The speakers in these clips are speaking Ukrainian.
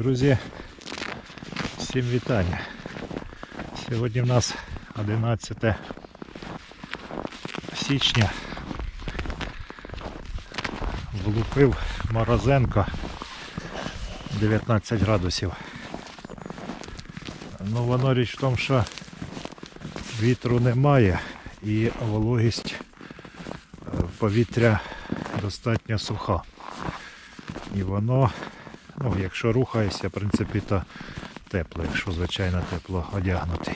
Друзі, всім вітання. Сьогодні в нас 11 січня. Влупив Морозенко 19 градусів. Ну воно річ в тому, що вітру немає і вологість е, повітря достатньо суха. І воно, ну, якщо рухаєшся, в принципі, то тепло, якщо звичайно тепло одягнутий.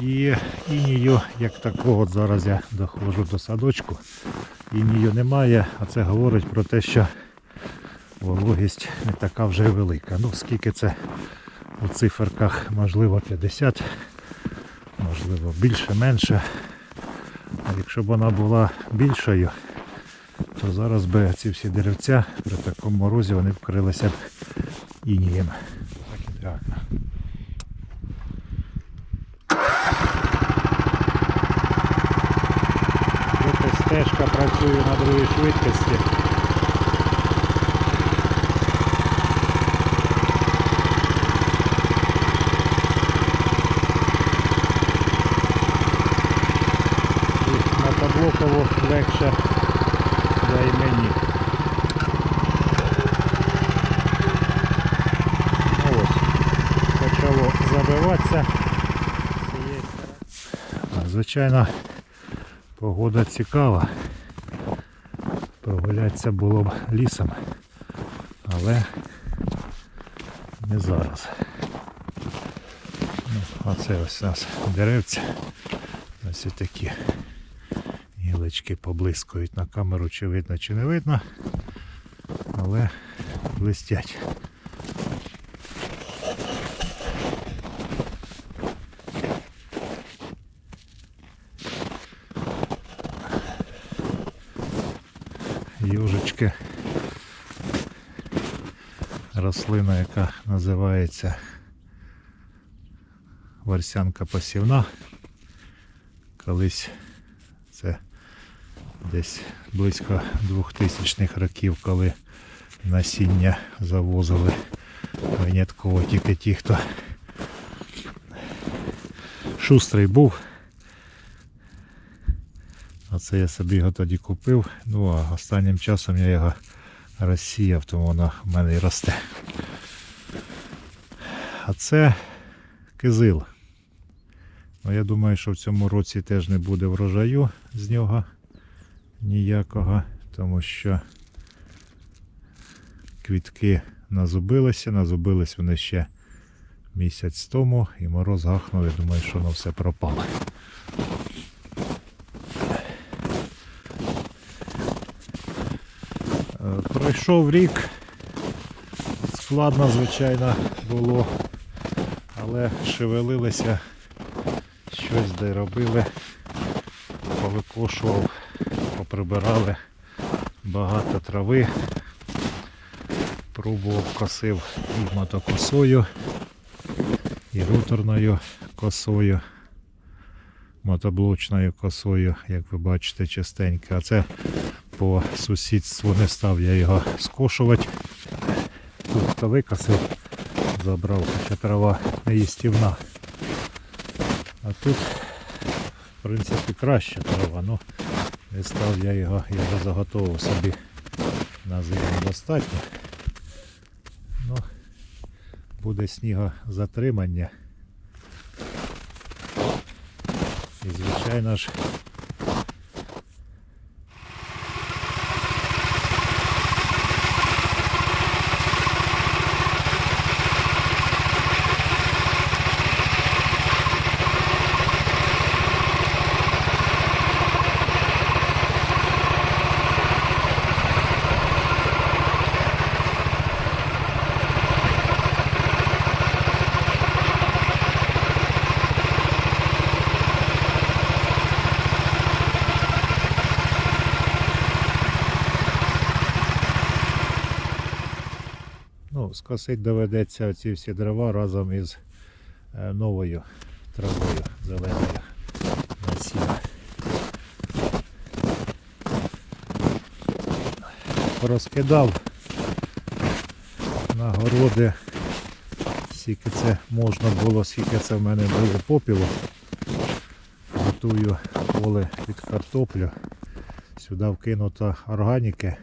І інію, як такого, зараз я доходжу до садочку, інію немає, а це говорить про те, що вологість не така вже велика. Ну, скільки це у циферках, можливо, 50, можливо, більше, менше. А якщо б вона була більшою, то зараз би ці всі деревця при такому морозі вони вкрилися б інієм. Так, так. Доки стежка працює на другій швидкості. Таблокову легше да і мені. Ну ось, почало цієї Звичайно, погода цікава. Прогулятися було б лісом, але не зараз. Ну, оце ось у нас деревця. Ось такі гілочки поблискують на камеру, чи видно, чи не видно, але блистять. Южечки. Рослина, яка називається варсянка посівна. Колись це десь близько 2000-х років, коли насіння завозили винятково тільки ті, хто шустрий був. Оце я собі його тоді купив. Ну а останнім часом я його розсіяв, тому воно в мене і росте. А це кизил. Ну, я думаю, що в цьому році теж не буде врожаю з нього ніякого, тому що квітки назубилися, назубились вони ще місяць тому і мороз гахнув, я думаю, що воно все пропало. Е, Пройшов рік, складно, звичайно, було, але шевелилися, щось де робили, повикошував, поприбирали багато трави, пробував косив і мотокосою, і руторною косою, мотоблочною косою, як ви бачите, частенько. А це по сусідству не став я його скошувати. Тут викосив, забрав, хоча трава не їстівна. А тут, в принципі, краща трава, ну не став я його, я вже заготовив собі на зиму достатньо. Ну, буде снігозатримання. І звичайно ж Скосить доведеться оці всі дрова разом із е, новою травою зеленою насіння. Порозкидав на городи, скільки це можна було, скільки це в мене було попілу. Готую поле під картоплю. Сюди вкинуто органіки.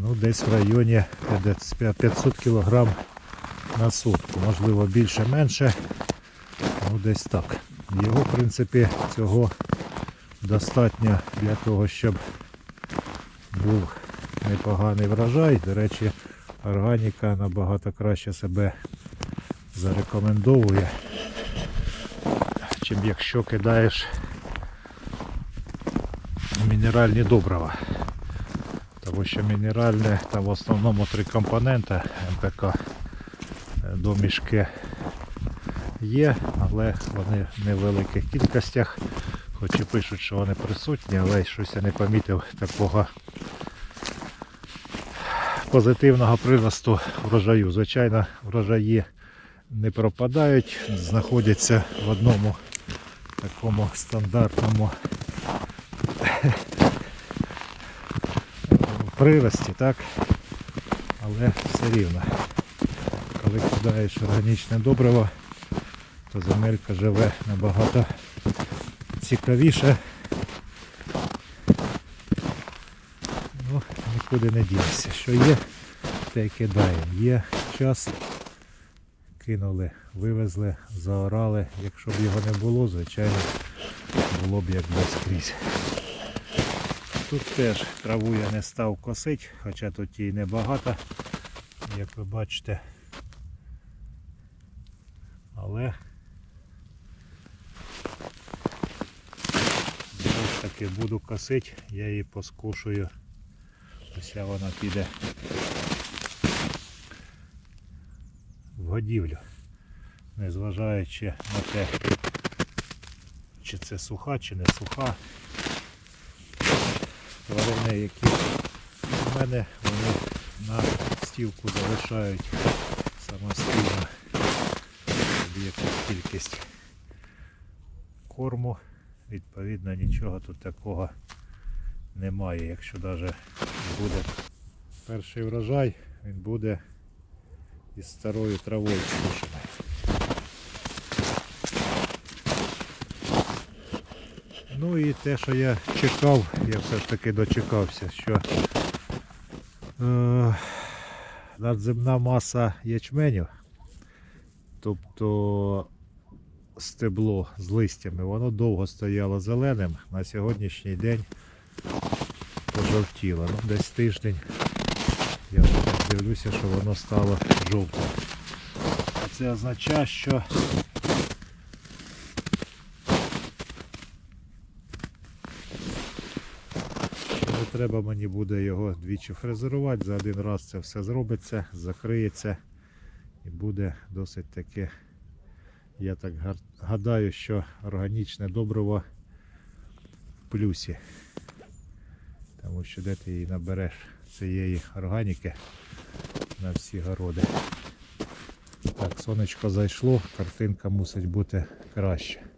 Ну, десь в районі 500 кг на сутку. Можливо більше менше. Ну десь так. Його, в принципі, цього достатньо для того, щоб був непоганий врожай. До речі, органіка набагато краще себе зарекомендовує, чим якщо кидаєш мінеральні добрива. Тому що мінеральне там в основному три компоненти МПК е, домішки є, але вони в невеликих кількостях. Хоч і пишуть, що вони присутні, але щось я не помітив такого позитивного приросту врожаю. Звичайно, врожаї не пропадають, знаходяться в одному такому стандартному прирості, так? Але все рівно. Коли кидаєш органічне добриво, то земелька живе набагато цікавіше. Ну, нікуди не дінешся. Що є, те й кидаємо. Є час, кинули, вивезли, заорали. Якщо б його не було, звичайно, було б як скрізь. Тут теж траву я не став косити, хоча тут її небагато, як ви бачите. Але ж таки буду косити, я її поскушую. Ось вона піде в годівлю, незважаючи на те, чи це суха, чи не суха. Тварини, які в мене, вони на стівку залишають самостійно якусь кількість корму. Відповідно нічого тут такого немає. Якщо навіть буде перший врожай, він буде із старою травою Ну і те, що я чекав, я все ж таки дочекався, що е, надземна маса ячменю, тобто стебло з листями, воно довго стояло зеленим, на сьогоднішній день пожовтіло. Ну, десь тиждень я дивлюся, що воно стало жовтим. Це означає, що Не треба мені буде його двічі фрезерувати. За один раз це все зробиться, закриється і буде досить таки, я так гадаю, що органічне добриво в плюсі. Тому що де ти її набереш цієї органіки на всі городи. Так, сонечко зайшло, картинка мусить бути краще.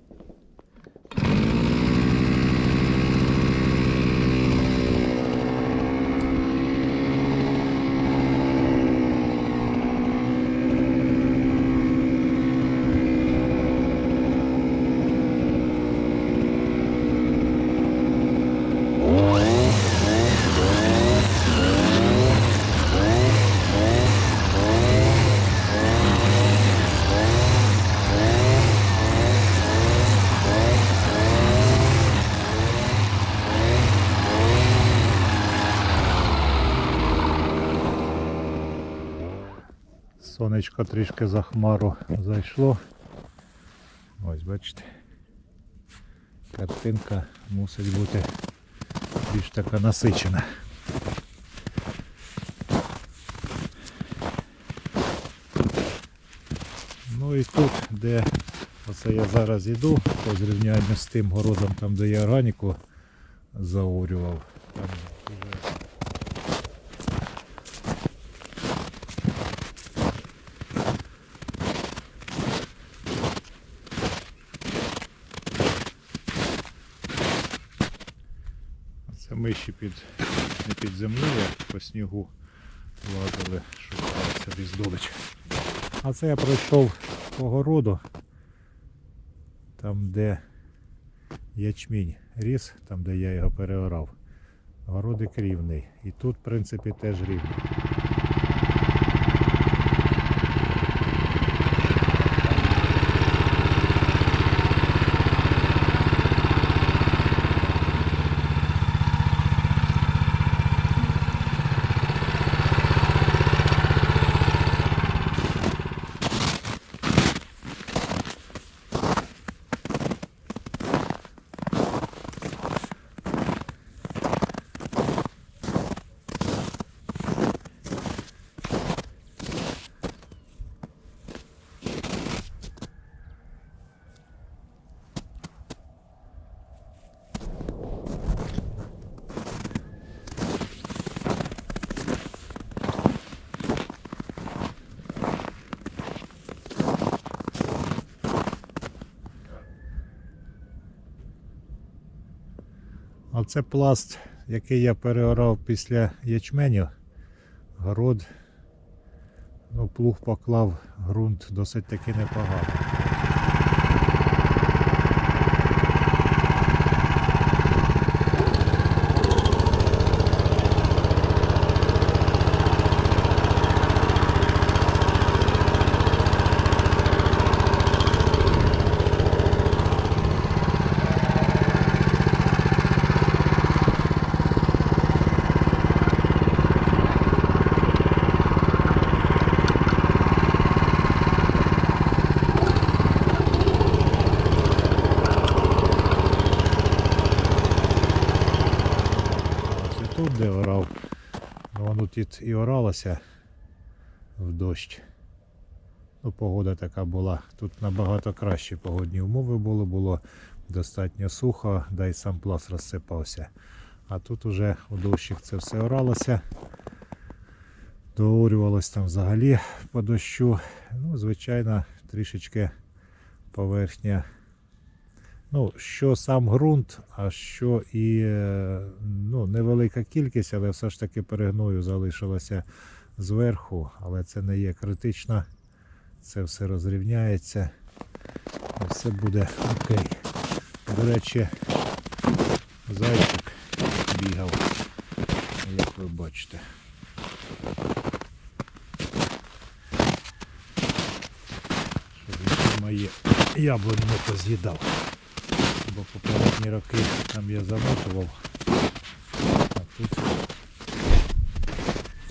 Сонечко трішки за хмару зайшло. Ось бачите. Картинка мусить бути більш така насичена. Ну і тут, де оце я зараз іду, по зрівнянню з тим городом, там де я органіку заорював. Там вже Це миші під, не під землею, по снігу лазили, шукали тобі здобич. А це я пройшов по там де ячмінь ріс, там де я його переорав. Городик рівний. І тут, в принципі, теж рівний. А це пласт, який я переорав після ячменю. Город. Ну, плуг поклав, ґрунт досить таки непоганий. Ось і тут, де орав, ну, тут і оралося в дощ. Ну, погода така була. Тут набагато кращі погодні умови були, було достатньо сухо, да й сам пласт розсипався. А тут уже у дощик це все оралося. Доорювалось там взагалі по дощу. Ну, звичайно, трішечки поверхня Ну, що сам ґрунт, а що і е, ну, невелика кількість, але все ж таки перегною залишилося зверху, але це не є критично. Це все розрівняється. І все буде окей. До речі, зайчик бігав, як ви бачите. Щоб моє яблуні не поз'їдав бо попередні роки там я замотував. А тут,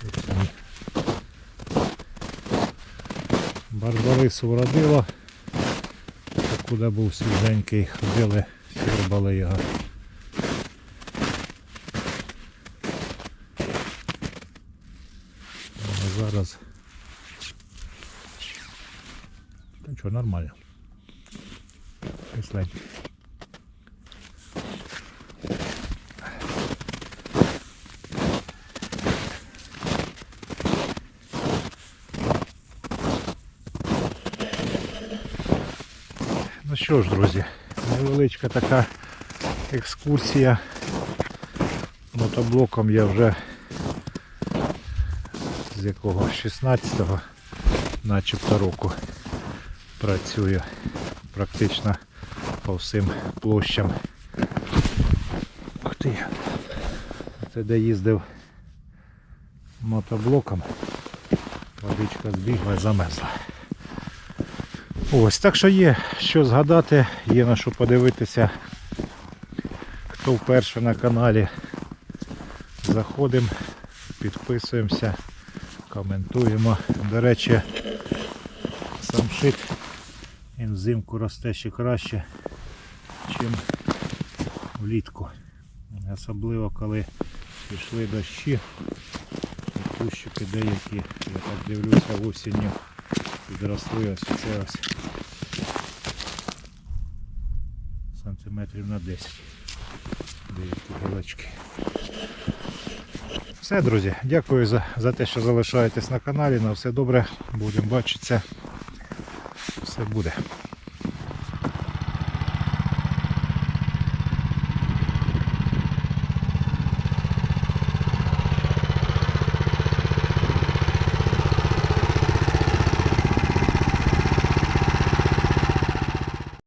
тут ні. Барбарису. Куди був свіженький, ходили, сірбали його. А зараз що, нормально. Кисленький. Ну що ж, друзі, невеличка така екскурсія. Мотоблоком я вже з якого 16-го начебто року працюю практично по всім площам. Ух ти! Це де їздив мотоблоком. Водичка збігла і замерзла. Ось, так що є що згадати, є на що подивитися. Хто вперше на каналі, заходимо, підписуємося, коментуємо. До речі, самшит він взимку росте ще краще, ніж влітку. Особливо коли пішли дощі, кущики деякі, я так дивлюся осінню підросли ось це ось сантиметрів на 10 деякі галочки. Все, друзі, дякую за, за те, що залишаєтесь на каналі. На все добре, будемо бачитися. Все буде.